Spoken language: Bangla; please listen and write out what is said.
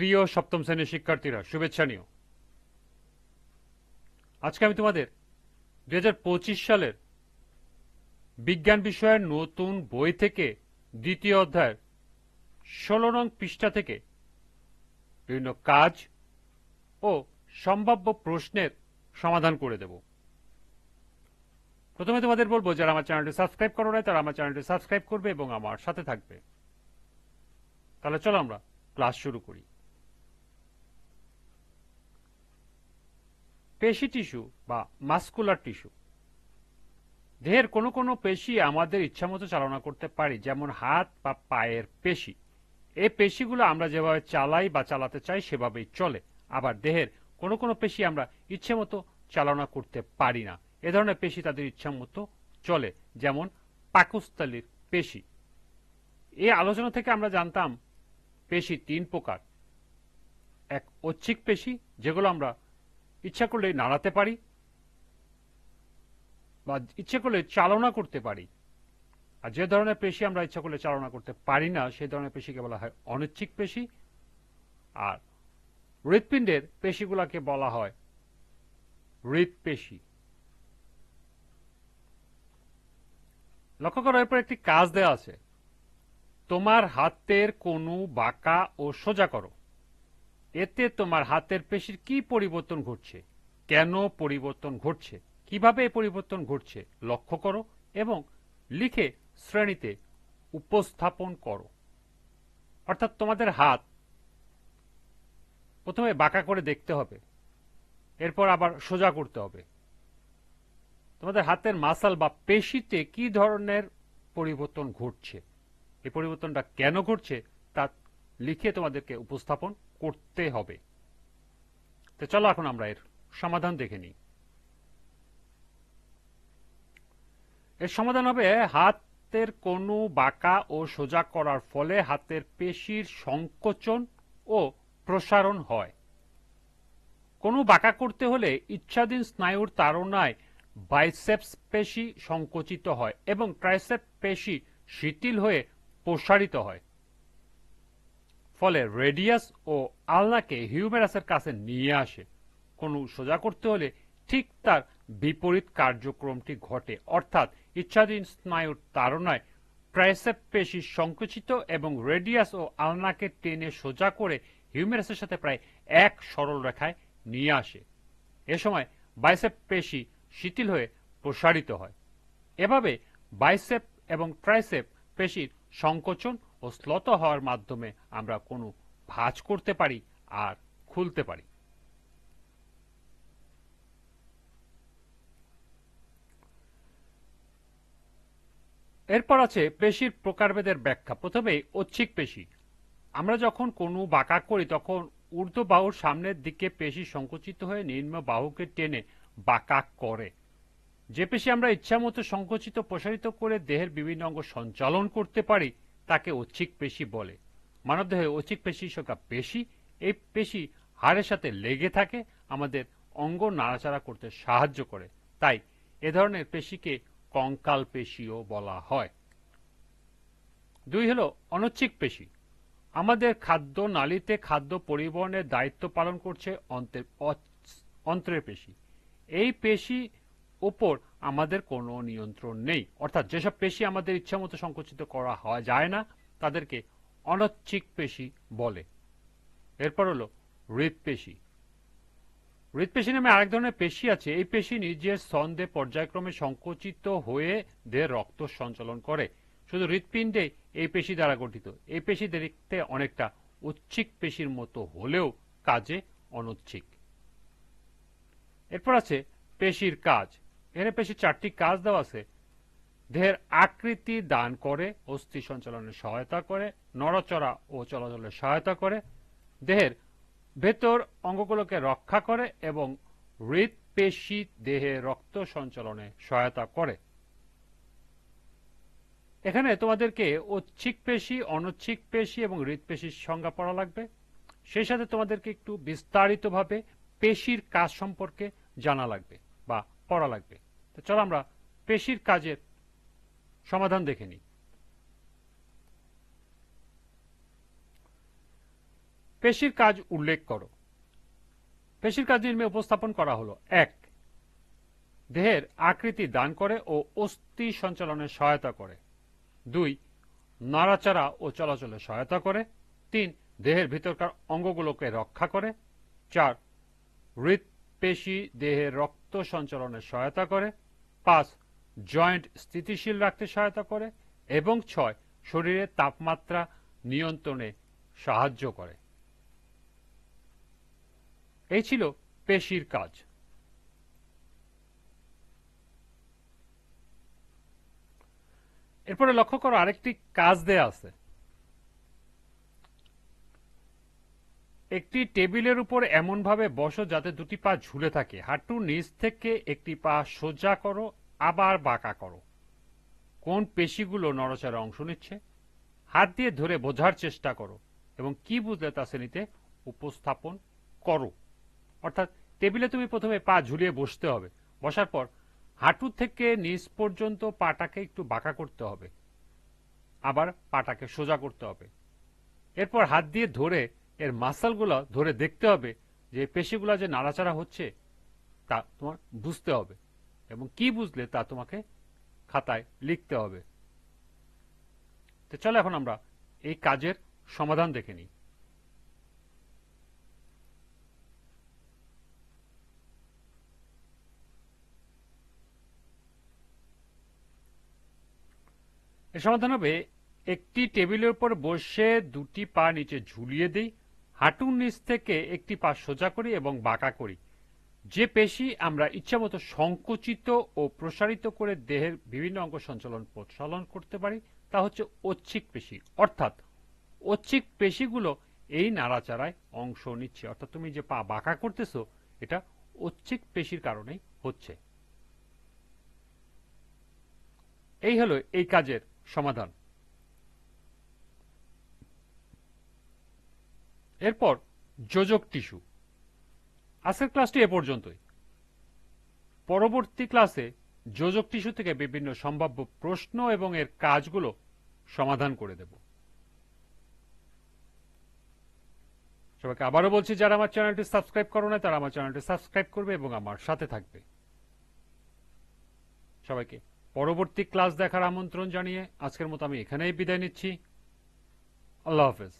প্রিয় সপ্তম শ্রেণির শিক্ষার্থীরা, শুভেচ্ছা নিও। আজকে আমি তোমাদের দু পঁচিশ সালের বিজ্ঞান বিষয়ের নতুন বই থেকে দ্বিতীয় অধ্যায়ের ষোলো নং পৃষ্ঠা থেকে বিভিন্ন কাজ ও সম্ভাব্য প্রশ্নের সমাধান করে দেব। প্রথমে তোমাদের বলব, যারা আমার চ্যানেলটি সাবস্ক্রাইব করো নাই, তারা আমার চ্যানেলটি সাবস্ক্রাইব করবে এবং আমার সাথে থাকবে। তাহলে চলো আমরা ক্লাস শুরু করি। পেশি টিস্যু বা মাস্কুলার টিস্যু। দেহের কোনো কোনো পেশি আমাদের ইচ্ছামতো চালনা করতে পারি, যেমন হাত বা পায়ের পেশি। এই পেশিগুলো আমরা যেভাবে চালাই বা চালাতে চাই সেভাবেই চলে। আবার দেহের কোনো কোনো পেশি আমরা ইচ্ছে মতো চালনা করতে পারি না। এ ধরনের পেশি তাদের ইচ্ছা মতো চলে, যেমন পাকস্থলীর পেশি। এই আলোচনা থেকে আমরা জানতাম, পেশি তিন প্রকার। এক ঐচ্ছিক পেশি, যেগুলো আমরা ইচ্ছা করলে নাড়াতে পারি বা ইচ্ছে করলে চালনা করতে পারি। আর যে ধরনের পেশি আমরা ইচ্ছা করলে চালনা করতে পারি না, সেই ধরনের পেশিকে বলা হয় অনিচ্ছিক পেশি। আর হৃৎপিণ্ডের পেশিগুলাকে বলা হয় হৃৎপেশি লক্ষ্য করো, এরপর একটি কাজ দেওয়া আছে। তোমার হাতের কোনো বাঁকা ও সোজা করো। এতে তোমার হাতের পেশির কি পরিবর্তন ঘটছে? কেন পরিবর্তন ঘটছে? কীভাবে পরিবর্তন ঘটছে? লক্ষ্য করো এবং লিখে শ্রেণীতে উপস্থাপন করো। অর্থাৎ তোমাদের হাত প্রথমে বাঁকা করে দেখতে হবে। এরপর আবার সোজা করতে হবে। তোমাদের হাতের মাসাল বা পেশিতে কি ধরনের পরিবর্তন ঘটছে? এই পরিবর্তনটা কেন ঘটছে? তা লিখে তোমাদেরকে উপস্থাপন করতে হবে। তো চলো এখন আমরা এর সমাধান দেখে নিই। এর সমাধান হবে হাতের কোনো বাঁকা ও সোজা করার ফলে হাতের পেশির সংকোচন ও প্রসারণ হয়। কোনো বাঁকা করতে হলে ইচ্ছাধীন স্নায়ুর তাড়নায় বাইসেপস পেশি সংকুচিত হয় এবং ট্রাইসেপ পেশি শিথিল হয়ে প্রসারিত হয়। ফলে রেডিয়াস ও আলনাকে হিউমেরাসের কাছে নিয়ে আসে। কোনো সোজা করতে হলে ঠিক তার বিপরীত কার্যক্রমটি ঘটে। অর্থাৎ ইচ্ছাধীন স্নায়ুর তাড়নায় ট্রাইসেপ পেশি সংকুচিত এবং রেডিয়াস ও আলনাকে টেনে সোজা করে হিউমেরাসের সাথে প্রায় এক সরল রেখায় নিয়ে আসে। এ সময় বাইসেপ পেশি শিথিল হয়ে প্রসারিত হয়। এভাবে বাইসেপ এবং ট্রাইসেপ পেশির সংকোচন ও স্লত হওয়ার মাধ্যমে আমরা কোনো ভাঁজ করতে পারি আর খুলতে পারি। এরপর আছে পেশির প্রকারভেদের ব্যাখ্যা। প্রথমে ঐচ্ছিক পেশি। আমরা যখন কোনো বাঁকা করি, তখন ঊর্ধ্ব বাহুর সামনের দিকে পেশি সংকুচিত হয়ে নিম্ন বাহুকে টেনে বাঁকা করে। যে পেশি আমরা ইচ্ছামতো সংকুচিত, প্রসারিত করে দেহের বিভিন্ন অঙ্গ সঞ্চালন করতে পারি তাকে ঐচ্ছিক পেশি বলে। মানবদেহে ঐচ্ছিক পেশি সংখ্যা পেশি এই পেশি হাড়ের সাথে লেগে থাকে, আমাদের অঙ্গ নাড়াচাড়া করতে সাহায্য করে। তাই এ ধরনের পেশিকে কঙ্কাল পেশিও বলা হয়। দুই হলো অনৈচ্ছিক পেশি। আমাদের খাদ্য নালীতে খাদ্য পরিবহনের দায়িত্ব পালন করছে অন্ত্রের অন্ত্রের পেশি। এই পেশি উপর আমাদের কোনো নিয়ন্ত্রণ নেই। অর্থাৎ যেসব পেশি আমাদের ইচ্ছামতো সংকুচিত করা হয়, যায় না, তাদেরকে অনৈচ্ছিক পেশি বলে। এরপর হলো হৃদপেশি হৃদপেশি নামে আরেক ধরনের পেশি আছে। এই পেশি নিজের ছন্দে পর্যায়ক্রমে সংকুচিত হয়ে দেহ রক্ত সঞ্চালন করে। শুধু হৃৎপিণ্ডে এই পেশি দ্বারা গঠিত। এই পেশি দেখতে অনেকটা উচ্ছিক পেশির মতো হলেও কাজে অনুচ্ছিক। এরপর আছে পেশির কাজ। এখানে পেশির চারটি কাজ দেওয়া আছে। দেহের আকৃতি দান করে, অস্থি সঞ্চালনে সহায়তা করে, নড়াচড়া ও চলাচলে সহায়তা করে, দেহের ভেতর অঙ্গগুলোকে রক্ষা করে এবং হৃদপেশি দেহে রক্ত সঞ্চালনে সহায়তা করে। এখানে তোমাদেরকে ঐচ্ছিক পেশি, অনৈচ্ছিক পেশি এবং হৃদপেশির সংজ্ঞা পড়া লাগবে। সেই সাথে তোমাদেরকে একটু বিস্তারিতভাবে পেশির কাজ সম্পর্কে জানা লাগবে বা পড়া লাগবে। তো চলো আমরা পেশির কাজের সমাধান দেখে নিই। পেশির কাজ উল্লেখ করো। পেশির কাজ নির্মে উপস্থাপন করা হলো। এক, দেহের আকৃতি দান করে ও অস্থি সঞ্চালনে সহায়তা করে। দুই, নাড়াচাড়া ও চলাচলে সহায়তা করে। তিন, দেহের ভিতরকার অঙ্গগুলোকে রক্ষা করে। চার হৃৎপেশি দেহের রক্ত সঞ্চালনে সহায়তা করে, পাঁচ, জয়েন্ট স্থিতিশীল রাখতে সহায়তা করে, এবং ছয় শরীরের তাপমাত্রা নিয়ন্ত্রণে সাহায্য করে। এই ছিল পেশির কাজ। এরপরে লক্ষ্য করো আরেকটি কাজ দেয়া আছে। একটি টেবিলের উপর এমনভাবে বসো যাতে দুটি পা ঝুলে থাকে। হাঁটু নিচ থেকে একটি পা সোজা করো, আবার বাঁকা করো। কোন পেশিগুলো নড়াচড়া অংশ নিচ্ছে? হাত দিয়ে ধরে বোঝার চেষ্টা করো এবং কি বুঝলে তা শ্রেণীতে উপস্থাপন করো। অর্থাৎ টেবিলে তুমি প্রথমে পা ঝুলিয়ে বসতে হবে। বসার পর হাঁটু থেকে নিচ পর্যন্ত পাটাকে একটু বাঁকা করতে হবে। আবার পাটাকে সোজা করতে হবে। এরপর হাত দিয়ে ধরে এর মাসালগুলো ধরে দেখতে হবে যে পেশিগুলো যে নাড়াচাড়া হচ্ছে, তা তোমার বুঝতে হবে এবং কি বুঝলে তা তোমাকে খাতায় লিখতে হবে। তো চলো এখন আমরা এই কাজের সমাধান দেখে নিই। এর সমাধান হবে, একটি টেবিলের উপর বসে দুটি পা নিচে ঝুলিয়ে দিই হাঁটুর নিচ থেকে একটি পা সোজা করি এবং বাঁকা করি। যে পেশি আমরা ইচ্ছামতো সংকুচিত ও প্রসারিত করে দেহের বিভিন্ন অঙ্গ সঞ্চালন প্রচালন করতে পারি, তা হচ্ছে ঐচ্ছিক পেশি। অর্থাৎ ঐচ্ছিক পেশিগুলো এই নাড়াচাড়ায় অংশ নিচ্ছে। অর্থাৎ তুমি যে পা বাঁকা করতেছো, এটা ঐচ্ছিক পেশির কারণেই হচ্ছে। এই হলো এই কাজের সমাধান। এরপর যোজক টিস্যু। আজকের ক্লাসটি এ পর্যন্তই। পরবর্তী ক্লাসে যোজক টিস্যু থেকে বিভিন্ন সম্ভাব্য প্রশ্ন এবং এর কাজগুলো সমাধান করে দেব। সবাইকে আবারও বলছি, যারা আমার চ্যানেলটি সাবস্ক্রাইব করো না তারা আমার চ্যানেলটি সাবস্ক্রাইব করবে এবং আমার সাথে থাকবে। সবাইকে পরবর্তী ক্লাস দেখার আমন্ত্রণ জানিয়ে আজকের মতো আমি এখানেই বিদায় নিচ্ছি। আল্লাহ হাফেজ।